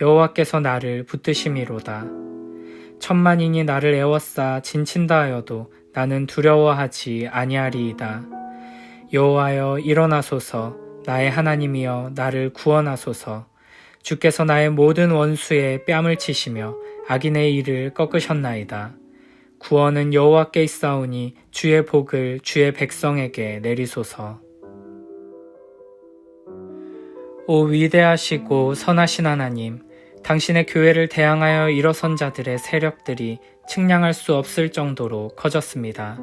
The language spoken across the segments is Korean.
여호와께서 나를 붙드심이로다. 천만인이 나를 애워싸 진친다 하여도 나는 두려워하지 아니하리이다. 여호와여 일어나소서 나의 하나님이여 나를 구원하소서 주께서 나의 모든 원수의 뺨을 치시며 악인의 일을 꺾으셨나이다. 구원은 여호와께 있사오니 주의 복을 주의 백성에게 내리소서. 오 위대하시고 선하신 하나님, 당신의 교회를 대항하여 일어선 자들의 세력들이 측량할 수 없을 정도로 커졌습니다.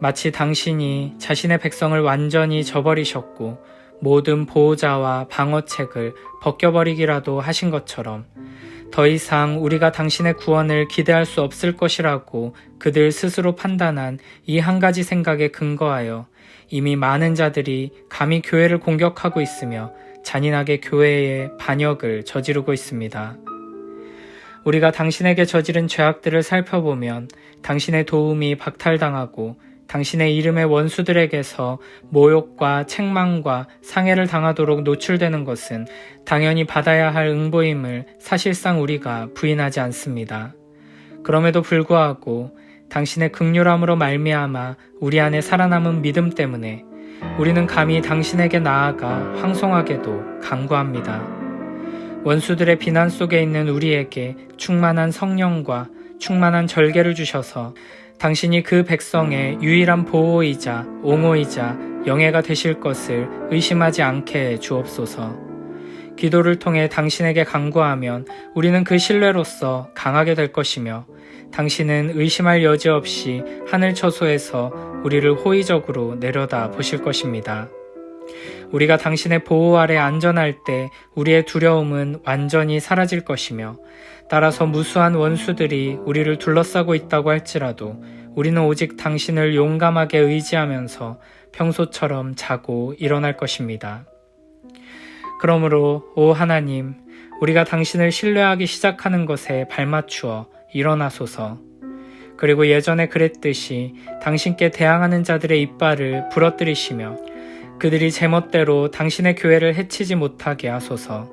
마치 당신이 자신의 백성을 완전히 저버리셨고 모든 보호자와 방어책을 벗겨버리기라도 하신 것처럼 더 이상 우리가 당신의 구원을 기대할 수 없을 것이라고 그들 스스로 판단한 이 한 가지 생각에 근거하여 이미 많은 자들이 감히 교회를 공격하고 있으며 잔인하게 교회에 반역을 저지르고 있습니다. 우리가 당신에게 저지른 죄악들을 살펴보면 당신의 도움이 박탈당하고 당신의 이름의 원수들에게서 모욕과 책망과 상해를 당하도록 노출되는 것은 당연히 받아야 할 응보임을 사실상 우리가 부인하지 않습니다. 그럼에도 불구하고 당신의 극률함으로 말미암아 우리 안에 살아남은 믿음 때문에 우리는 감히 당신에게 나아가 황송하게도 간구합니다. 원수들의 비난 속에 있는 우리에게 충만한 성령과 충만한 절개를 주셔서 당신이 그 백성의 유일한 보호이자 옹호이자 영예가 되실 것을 의심하지 않게 해 주옵소서. 기도를 통해 당신에게 간구하면 우리는 그 신뢰로서 강하게 될 것이며 당신은 의심할 여지 없이 하늘 처소에서 우리를 호의적으로 내려다 보실 것입니다. 우리가 당신의 보호 아래 안전할 때 우리의 두려움은 완전히 사라질 것이며 따라서 무수한 원수들이 우리를 둘러싸고 있다고 할지라도 우리는 오직 당신을 용감하게 의지하면서 평소처럼 자고 일어날 것입니다. 그러므로 오 하나님, 우리가 당신을 신뢰하기 시작하는 것에 발맞추어 일어나소서. 그리고 예전에 그랬듯이 당신께 대항하는 자들의 이빨을 부러뜨리시며 그들이 제멋대로 당신의 교회를 해치지 못하게 하소서.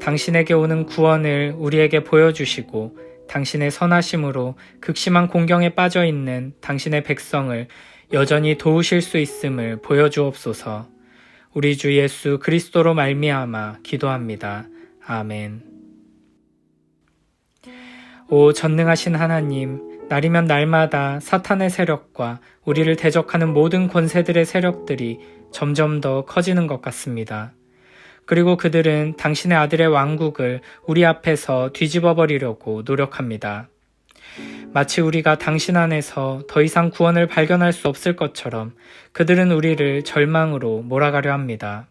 당신에게 오는 구원을 우리에게 보여주시고 당신의 선하심으로 극심한 공경에 빠져 있는 당신의 백성을 여전히 도우실 수 있음을 보여주옵소서. 우리 주 예수 그리스도로 말미암아 기도합니다. 아멘. 오 전능하신 하나님, 날이면 날마다 사탄의 세력과 우리를 대적하는 모든 권세들의 세력들이 점점 더 커지는 것 같습니다. 그리고 그들은 당신의 아들의 왕국을 우리 앞에서 뒤집어 버리려고 노력합니다. 마치 우리가 당신 안에서 더 이상 구원을 발견할 수 없을 것처럼 그들은 우리를 절망으로 몰아가려 합니다.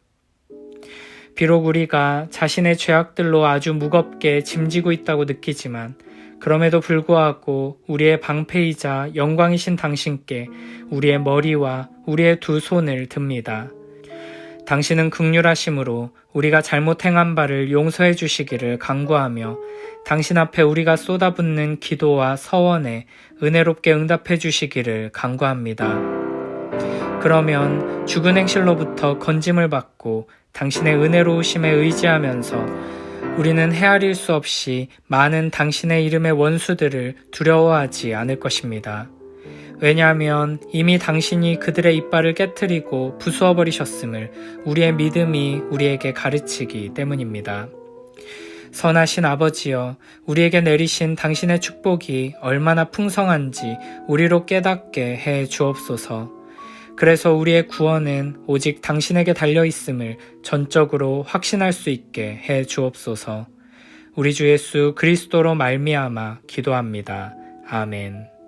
비록 우리가 자신의 죄악들로 아주 무겁게 짐지고 있다고 느끼지만 그럼에도 불구하고 우리의 방패이자 영광이신 당신께 우리의 머리와 우리의 두 손을 듭니다. 당신은 극률하심으로 우리가 잘못 행한 바를 용서해 주시기를 간구하며 당신 앞에 우리가 쏟아붓는 기도와 서원에 은혜롭게 응답해 주시기를 간구합니다. 그러면 죽은 행실로부터 건짐을 받고 당신의 은혜로우심에 의지하면서 우리는 헤아릴 수 없이 많은 당신의 이름의 원수들을 두려워하지 않을 것입니다. 왜냐하면 이미 당신이 그들의 이빨을 깨뜨리고 부수어 버리셨음을 우리의 믿음이 우리에게 가르치기 때문입니다. 선하신 아버지여, 우리에게 내리신 당신의 축복이 얼마나 풍성한지 우리로 깨닫게 해 주옵소서. 그래서 우리의 구원은 오직 당신에게 달려 있음을 전적으로 확신할 수 있게 해 주옵소서. 우리 주 예수 그리스도로 말미암아 기도합니다. 아멘.